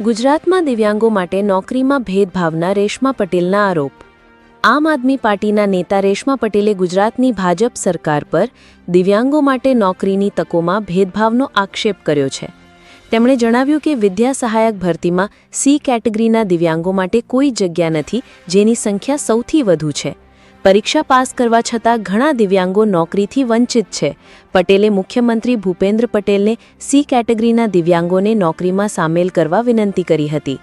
ગુજરાતમાં દિવ્યાંગો માટે નોકરીમાં ભેદભાવના રેશમા પટેલના આરોપ. આમ આદમી પાર્ટીના નેતા રેશમા પટેલે ગુજરાતની ભાજપ સરકાર પર દિવ્યાંગો માટે નોકરીની તકોમાં ભેદભાવનો આક્ષેપ કર્યો છે. તેમણે જણાવ્યું કે વિદ્યા સહાયક ભરતીમાં સી કેટેગરીના દિવ્યાંગો માટે કોઈ જગ્યા નથી, જેની સંખ્યા સૌથી વધુ છે. પરીક્ષા પાસ કરવા છતાં ઘણા દિવ્યાંગો નોકરીથી વંચિત છે. પટેલે મુખ્યમંત્રી ભૂપેન્દ્ર પટેલને સી કેટેગરીના દિવ્યાંગોને નોકરીમાં સામેલ કરવા વિનંતી કરી હતી.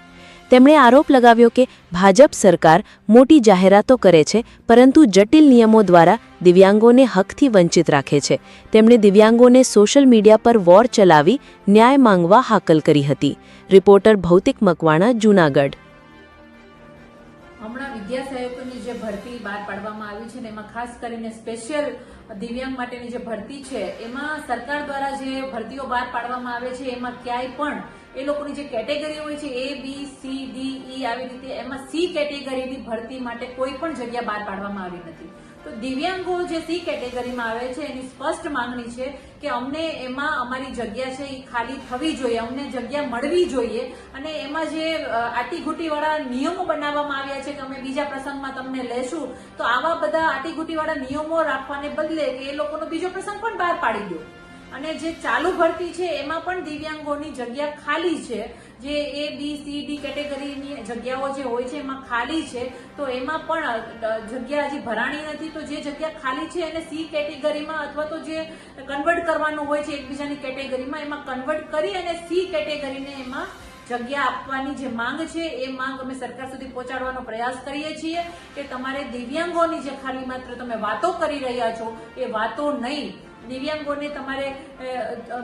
તેમણે આરોપ લગાવ્યો કે ભાજપ સરકાર મોટી જાહેરાતો કરે છે, પરંતુ જટિલ નિયમો દ્વારા દિવ્યાંગોને હકથી વંચિત રાખે છે. તેમણે દિવ્યાંગોને સોશિયલ મીડિયા પર વોર ચલાવી ન્યાય માંગવા હાકલ કરી હતી. રિપોર્ટર ભૌતિક મકવાણા, જૂનાગઢ. હમણાં વિદ્યા સહાયકોની જે ભરતી બહાર પાડવામાં આવી છે ને એમાં ખાસ કરીને સ્પેશિયલ દિવ્યાંગ માટેની જે ભરતી છે, એમાં સરકાર દ્વારા જે ભરતીઓ બહાર પાડવામાં આવે છે, એમાં ક્યાંય પણ એ લોકોની જે કેટેગરી હોય છે એ બી સી ડી ઈ આવી રીતે એમાં સી કેટેગરીની ભરતી માટે કોઈ પણ જગ્યા બહાર પાડવામાં આવી નથી. તો દિવ્યાંગો જે સી કેટેગરીમાં આવે છે, એની સ્પષ્ટ માંગણી છે કે અમને એમાં અમારી જગ્યા છે એ ખાલી થવી જોઈએ, અમને જગ્યા મળવી જોઈએ અને એમાં જે આટીઘૂટીવાળા નિયમો બનાવવામાં આવ્યા છે કે અમે બીજા પ્રસંગમાં તમને લેશું, તો આવા બધા આટીઘૂટીવાળા નિયમો રાખવાને બદલે કે એ લોકોનો બીજો પ્રસંગ પણ બહાર પાડી દો. અને જે ચાલુ ભરતી છે, એમાં પણ દિવ્યાંગોની જગ્યા ખાલી છે જે એ બી સી ડી કેટેગરીની જગ્યાઓ જે હોય છે એમાં ખાલી છે, તો એમાં પણ જગ્યા હજી ભરાણી નથી, તો જે જગ્યા ખાલી છે એને સી કેટેગરીમાં અથવા તો જે કન્વર્ટ કરવાનું હોય છે એકબીજાની કેટેગરીમાં, એમાં કન્વર્ટ કરી અને સી કેટેગરીને એમાં જગ્યા આપવાની જે માંગ છે, એ માંગ અમે સરકાર સુધી પહોંચાડવાનો પ્રયાસ કરીએ છીએ કે તમારે દિવ્યાંગોની જે ખાલી માત્ર તમે વાતો કરી રહ્યા છો, એ વાતો નહીં દિવ્યાંગોને તમારે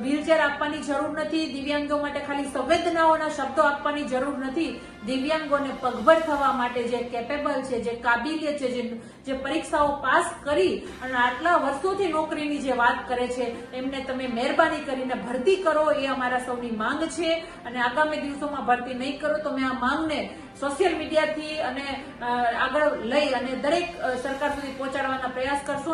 વ્હીલચેર આપવાની જરૂર નથી, દિવ્યાંગો માટે ખાલી સંવેદનાઓના શબ્દો આપવાની જરૂર નથી. દિવ્યાંગોને પગભર થવા માટે જે કેપેબલ છે, જે કાબિલિયત છે, જે જે પરીક્ષાઓ પાસ કરી અને આટલા વર્ષોથી નોકરીની જે વાત કરે છે, એમને તમે મહેરબાની કરીને ભરતી કરો, એ અમારા સૌની માંગ છે. અને આગામી દિવસોમાં ભરતી નહીં કરો તો મેં આ માંગને સોશિયલ મીડિયાથી અને આગળ લઈ અને દરેક સરકાર સુધી પહોંચાડવાના પ્રયાસ કરશું.